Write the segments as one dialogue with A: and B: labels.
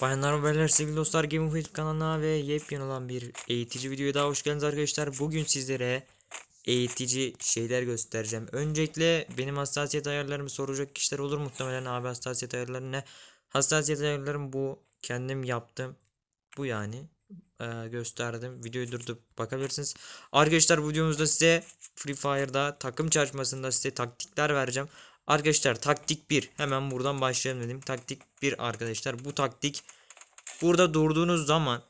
A: Bayanlar ve beyler sevgili dostlar Game of kanalına ve yepyeni olan bir eğitici videoya daha hoş geldiniz arkadaşlar. Bugün sizlere eğitici şeyler göstereceğim. Öncelikle benim hassasiyet ayarlarımı soracak kişiler olur muhtemelen abi hassasiyet ayarları ne? Hassasiyet ayarlarım bu. Kendim yaptım. Bu yani. Ee, gösterdim. Videoyu durdurup bakabilirsiniz. Arkadaşlar bu videomuzda size Free Fire'da takım çalışmasında size taktikler vereceğim. Arkadaşlar taktik 1 hemen buradan başlayalım dedim. Taktik 1 arkadaşlar bu taktik burada durduğunuz zaman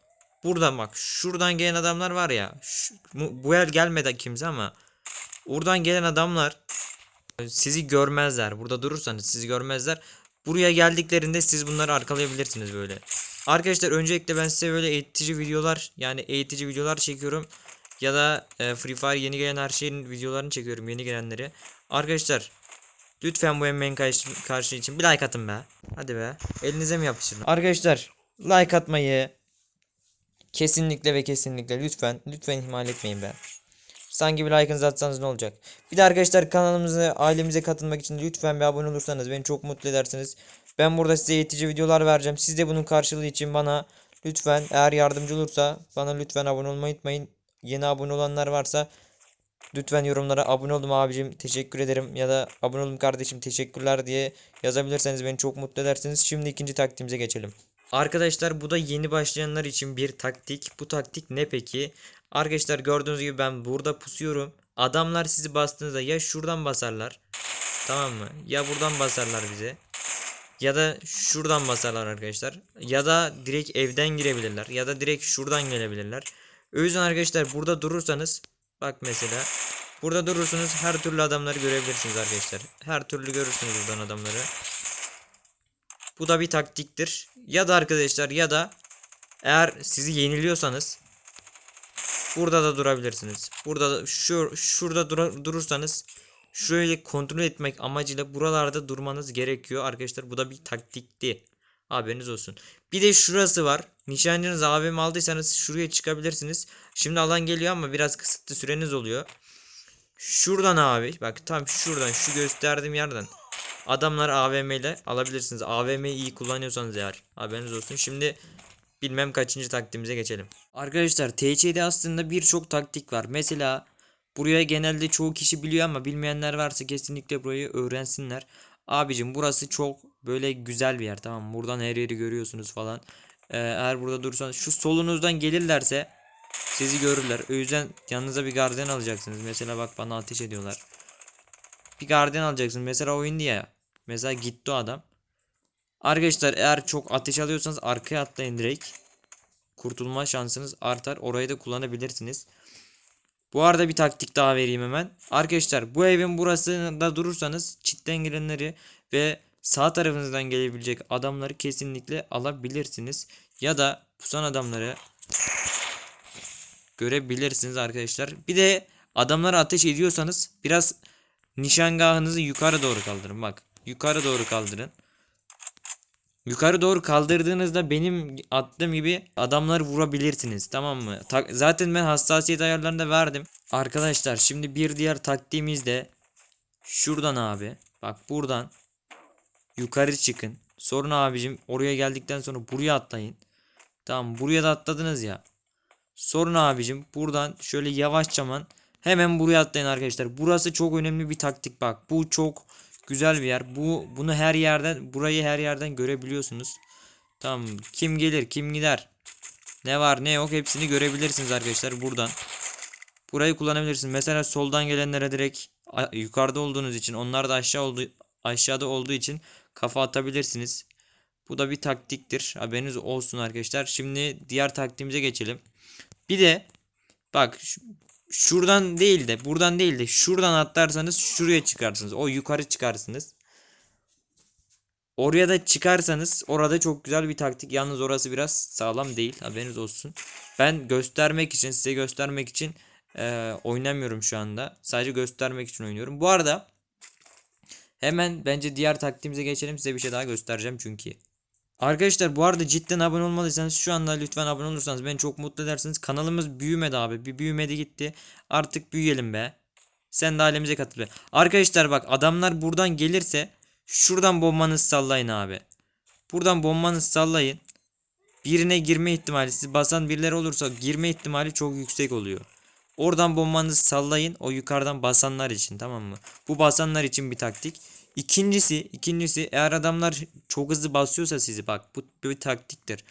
A: buradan bak şuradan gelen adamlar var ya şu- bu el gelmedi kimse ama oradan gelen adamlar sizi görmezler. Burada durursanız sizi görmezler. Buraya geldiklerinde siz bunları arkalayabilirsiniz böyle. Arkadaşlar öncelikle ben size böyle eğitici videolar yani eğitici videolar çekiyorum. Ya da e, Free Fire yeni gelen her şeyin videolarını çekiyorum yeni gelenleri. Arkadaşlar Lütfen bu emeğin karşı, karşı için bir like atın be. Hadi be. Elinize mi yapıştırın? Arkadaşlar like atmayı kesinlikle ve kesinlikle lütfen lütfen ihmal etmeyin be. Sanki bir like'ınızı atsanız ne olacak? Bir de arkadaşlar kanalımıza ailemize katılmak için lütfen bir abone olursanız beni çok mutlu edersiniz. Ben burada size eğitici videolar vereceğim. Siz de bunun karşılığı için bana lütfen eğer yardımcı olursa bana lütfen abone olmayı unutmayın. Yeni abone olanlar varsa Lütfen yorumlara abone oldum abicim teşekkür ederim ya da abone oldum kardeşim teşekkürler diye yazabilirseniz beni çok mutlu edersiniz. Şimdi ikinci taktiğimize geçelim. Arkadaşlar bu da yeni başlayanlar için bir taktik. Bu taktik ne peki? Arkadaşlar gördüğünüz gibi ben burada pusuyorum. Adamlar sizi bastığınızda ya şuradan basarlar. Tamam mı? Ya buradan basarlar bize. Ya da şuradan basarlar arkadaşlar. Ya da direkt evden girebilirler. Ya da direkt şuradan gelebilirler. O yüzden arkadaşlar burada durursanız Bak mesela. Burada durursunuz her türlü adamları görebilirsiniz arkadaşlar. Her türlü görürsünüz buradan adamları. Bu da bir taktiktir. Ya da arkadaşlar ya da eğer sizi yeniliyorsanız burada da durabilirsiniz. Burada da şu şurada dura- durursanız şöyle kontrol etmek amacıyla buralarda durmanız gerekiyor arkadaşlar. Bu da bir taktikti. Haberiniz olsun. Bir de şurası var. Nişancınız AVM aldıysanız şuraya çıkabilirsiniz. Şimdi alan geliyor ama biraz kısıtlı süreniz oluyor. Şuradan abi bak tam şuradan şu gösterdiğim yerden adamlar AVM ile alabilirsiniz. AVM'yi iyi kullanıyorsanız eğer haberiniz olsun. Şimdi bilmem kaçıncı taktiğimize geçelim. Arkadaşlar TC'de aslında birçok taktik var. Mesela buraya genelde çoğu kişi biliyor ama bilmeyenler varsa kesinlikle burayı öğrensinler. Abicim burası çok böyle güzel bir yer tamam? Buradan her yeri görüyorsunuz falan. Ee, eğer burada durursanız şu solunuzdan gelirlerse sizi görürler. O yüzden yanınıza bir gardiyan alacaksınız. Mesela bak bana ateş ediyorlar. Bir gardiyan alacaksınız. Mesela oyun diye. Mesela gitti o adam. Arkadaşlar eğer çok ateş alıyorsanız arkaya atlayın direkt. Kurtulma şansınız artar. Orayı da kullanabilirsiniz. Bu arada bir taktik daha vereyim hemen. Arkadaşlar bu evin burasında durursanız çitten girenleri ve sağ tarafınızdan gelebilecek adamları kesinlikle alabilirsiniz. Ya da pusan adamları görebilirsiniz arkadaşlar. Bir de adamlara ateş ediyorsanız biraz nişangahınızı yukarı doğru kaldırın. Bak yukarı doğru kaldırın. Yukarı doğru kaldırdığınızda benim attığım gibi adamları vurabilirsiniz tamam mı? Ta- zaten ben hassasiyet ayarlarını da verdim. Arkadaşlar şimdi bir diğer taktiğimiz de şuradan abi. Bak buradan yukarı çıkın. Sonra abicim oraya geldikten sonra buraya atlayın. Tamam buraya da atladınız ya. Sonra abicim buradan şöyle yavaşçaman hemen buraya atlayın arkadaşlar. Burası çok önemli bir taktik bak. Bu çok güzel bir yer. Bu bunu her yerden burayı her yerden görebiliyorsunuz. Tamam kim gelir kim gider. Ne var ne yok hepsini görebilirsiniz arkadaşlar buradan. Burayı kullanabilirsiniz. Mesela soldan gelenlere direkt yukarıda olduğunuz için onlar da aşağı oldu aşağıda olduğu için kafa atabilirsiniz. Bu da bir taktiktir. Haberiniz olsun arkadaşlar. Şimdi diğer taktiğimize geçelim. Bir de bak şu- şuradan değil de buradan değil de şuradan atlarsanız şuraya çıkarsınız. O yukarı çıkarsınız. Oraya da çıkarsanız orada çok güzel bir taktik. Yalnız orası biraz sağlam değil. Haberiniz olsun. Ben göstermek için size göstermek için eee, oynamıyorum şu anda. Sadece göstermek için oynuyorum. Bu arada hemen bence diğer taktiğimize geçelim. Size bir şey daha göstereceğim çünkü. Arkadaşlar bu arada cidden abone olmadıysanız şu anda lütfen abone olursanız beni çok mutlu edersiniz. Kanalımız büyümedi abi. Bir büyümedi gitti. Artık büyüyelim be. Sen de ailemize katıl be. Arkadaşlar bak adamlar buradan gelirse şuradan bombanızı sallayın abi. Buradan bombanızı sallayın. birine girme ihtimali siz basan birileri olursa girme ihtimali çok yüksek oluyor. Oradan bombanızı sallayın o yukarıdan basanlar için tamam mı? Bu basanlar için bir taktik. İkincisi, ikincisi eğer adamlar çok hızlı basıyorsa sizi bak bu bir taktiktir.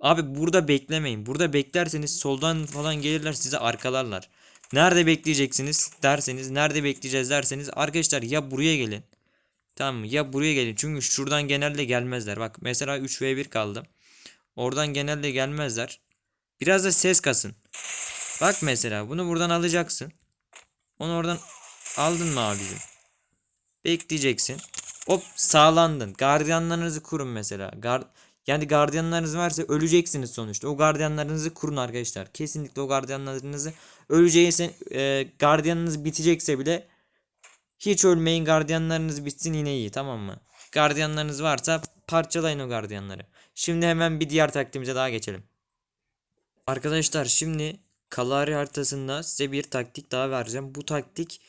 A: Abi burada beklemeyin. Burada beklerseniz soldan falan gelirler sizi arkalarlar. Nerede bekleyeceksiniz derseniz, nerede bekleyeceğiz derseniz arkadaşlar ya buraya gelin. Tamam mı? Ya buraya gelin. Çünkü şuradan genelde gelmezler. Bak mesela 3v1 kaldı. Oradan genelde gelmezler. Biraz da ses kasın. Bak mesela bunu buradan alacaksın. Onu oradan aldın mı abicim? Bekleyeceksin. Hop sağlandın. Gardiyanlarınızı kurun mesela. Gar yani gardiyanlarınız varsa öleceksiniz sonuçta. O gardiyanlarınızı kurun arkadaşlar. Kesinlikle o gardiyanlarınızı öleceğse e, gardiyanınız bitecekse bile hiç ölmeyin gardiyanlarınız bitsin yine iyi tamam mı? Gardiyanlarınız varsa parçalayın o gardiyanları. Şimdi hemen bir diğer taktiğimize daha geçelim. Arkadaşlar şimdi Kalari haritasında size bir taktik daha vereceğim. Bu taktik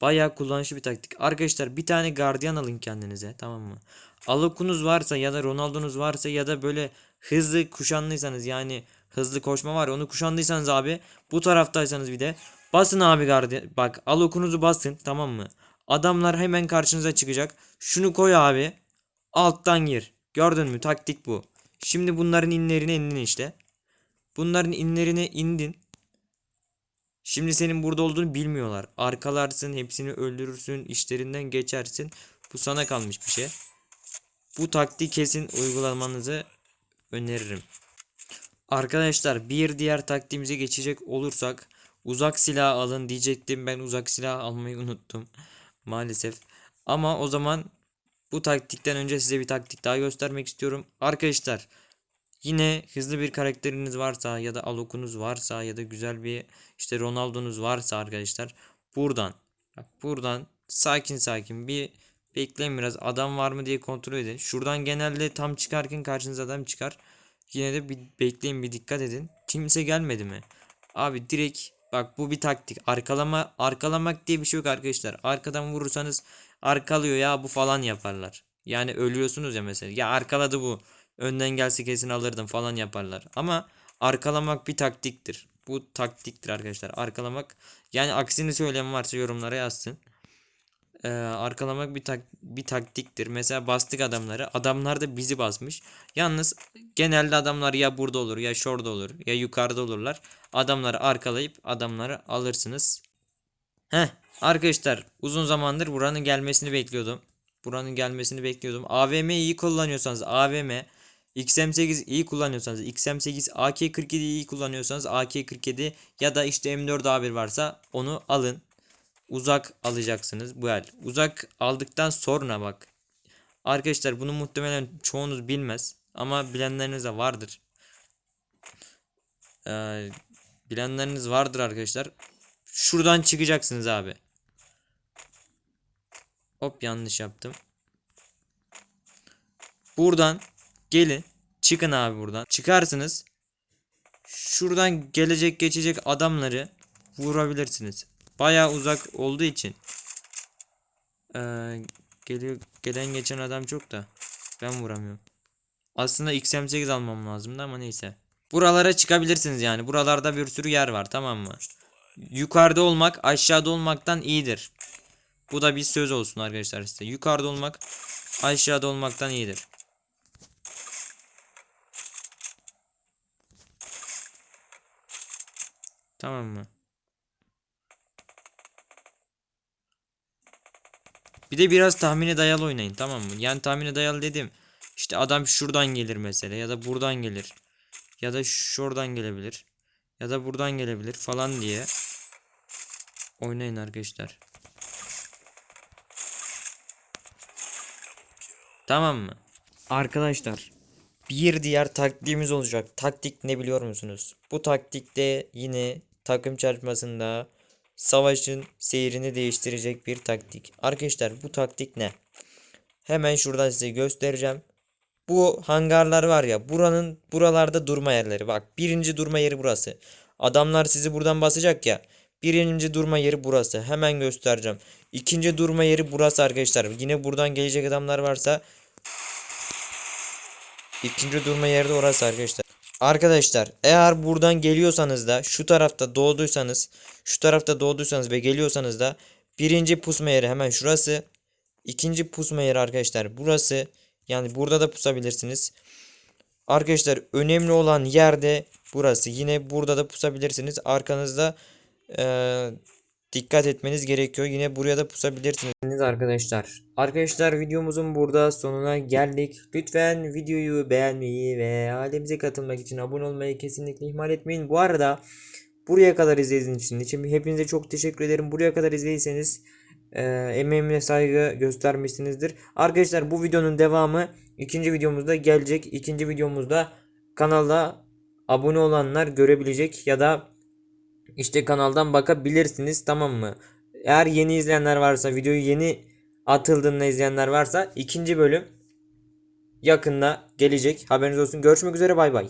A: bayağı kullanışlı bir taktik. Arkadaşlar bir tane gardiyan alın kendinize tamam mı? Alokunuz varsa ya da Ronaldo'nuz varsa ya da böyle hızlı kuşanlıysanız yani hızlı koşma var ya, onu kuşandıysanız abi bu taraftaysanız bir de basın abi gardiyan bak alokunuzu basın tamam mı? Adamlar hemen karşınıza çıkacak. Şunu koy abi. Alttan gir. Gördün mü? Taktik bu. Şimdi bunların inlerine indin işte. Bunların inlerine indin. Şimdi senin burada olduğunu bilmiyorlar. Arkalarsın, hepsini öldürürsün, işlerinden geçersin. Bu sana kalmış bir şey. Bu taktiği kesin uygulamanızı öneririm. Arkadaşlar bir diğer taktiğimize geçecek olursak uzak silah alın diyecektim. Ben uzak silah almayı unuttum maalesef. Ama o zaman bu taktikten önce size bir taktik daha göstermek istiyorum. Arkadaşlar yine hızlı bir karakteriniz varsa ya da alokunuz varsa ya da güzel bir işte Ronaldo'nuz varsa arkadaşlar buradan bak buradan sakin sakin bir bekleyin biraz adam var mı diye kontrol edin. Şuradan genelde tam çıkarken karşınıza adam çıkar. Yine de bir bekleyin bir dikkat edin. Kimse gelmedi mi? Abi direkt bak bu bir taktik. Arkalama arkalamak diye bir şey yok arkadaşlar. Arkadan vurursanız arkalıyor ya bu falan yaparlar. Yani ölüyorsunuz ya mesela. Ya arkaladı bu. Önden gelse kesin alırdım falan yaparlar. Ama arkalamak bir taktiktir. Bu taktiktir arkadaşlar. Arkalamak yani aksini söyleyen varsa yorumlara yazsın. Ee, arkalamak bir tak bir taktiktir. Mesela bastık adamları. Adamlar da bizi basmış. Yalnız genelde adamlar ya burada olur ya şurada olur ya yukarıda olurlar. Adamları arkalayıp adamları alırsınız. Heh arkadaşlar uzun zamandır buranın gelmesini bekliyordum. Buranın gelmesini bekliyordum. AVM iyi kullanıyorsanız AVM XM8 iyi kullanıyorsanız XM8 AK47 iyi kullanıyorsanız AK47 ya da işte M4A1 varsa onu alın. Uzak alacaksınız bu el. Uzak aldıktan sonra bak. Arkadaşlar bunu muhtemelen çoğunuz bilmez ama bilenleriniz de vardır. Ee, bilenleriniz vardır arkadaşlar. Şuradan çıkacaksınız abi. Hop yanlış yaptım. Buradan gelin. Çıkın abi buradan. Çıkarsınız. Şuradan gelecek geçecek adamları vurabilirsiniz. Baya uzak olduğu için. Ee, geliyor gelen geçen adam çok da ben vuramıyorum. Aslında XM8 almam lazımdı ama neyse. Buralara çıkabilirsiniz yani. Buralarda bir sürü yer var tamam mı? Yukarıda olmak aşağıda olmaktan iyidir. Bu da bir söz olsun arkadaşlar size. Yukarıda olmak aşağıda olmaktan iyidir. Tamam mı? Bir de biraz tahmine dayalı oynayın tamam mı? Yani tahmine dayalı dedim. İşte adam şuradan gelir mesela ya da buradan gelir. Ya da şuradan gelebilir. Ya da buradan gelebilir falan diye. Oynayın arkadaşlar. Tamam mı? Arkadaşlar bir diğer taktiğimiz olacak. Taktik ne biliyor musunuz? Bu taktikte yine takım çarpmasında savaşın seyrini değiştirecek bir taktik. Arkadaşlar bu taktik ne? Hemen şuradan size göstereceğim. Bu hangarlar var ya buranın buralarda durma yerleri. Bak birinci durma yeri burası. Adamlar sizi buradan basacak ya. Birinci durma yeri burası. Hemen göstereceğim. İkinci durma yeri burası arkadaşlar. Yine buradan gelecek adamlar varsa ikinci durma yeri de orası arkadaşlar. Arkadaşlar eğer buradan geliyorsanız da şu tarafta doğduysanız şu tarafta doğduysanız ve geliyorsanız da birinci pusma yeri hemen şurası. ikinci pusma yeri arkadaşlar burası. Yani burada da pusabilirsiniz. Arkadaşlar önemli olan yerde burası. Yine burada da pusabilirsiniz. Arkanızda eee, dikkat etmeniz gerekiyor. Yine buraya da pusabilirsiniz arkadaşlar. Arkadaşlar videomuzun burada sonuna geldik. Lütfen videoyu beğenmeyi ve ailemize katılmak için abone olmayı kesinlikle ihmal etmeyin. Bu arada buraya kadar izlediğiniz için, için hepinize çok teşekkür ederim. Buraya kadar izlediyseniz e, emeğime saygı göstermişsinizdir. Arkadaşlar bu videonun devamı ikinci videomuzda gelecek. İkinci videomuzda kanalda abone olanlar görebilecek ya da işte kanaldan bakabilirsiniz tamam mı? Eğer yeni izleyenler varsa videoyu yeni atıldığında izleyenler varsa ikinci bölüm yakında gelecek. Haberiniz olsun. Görüşmek üzere bay bay.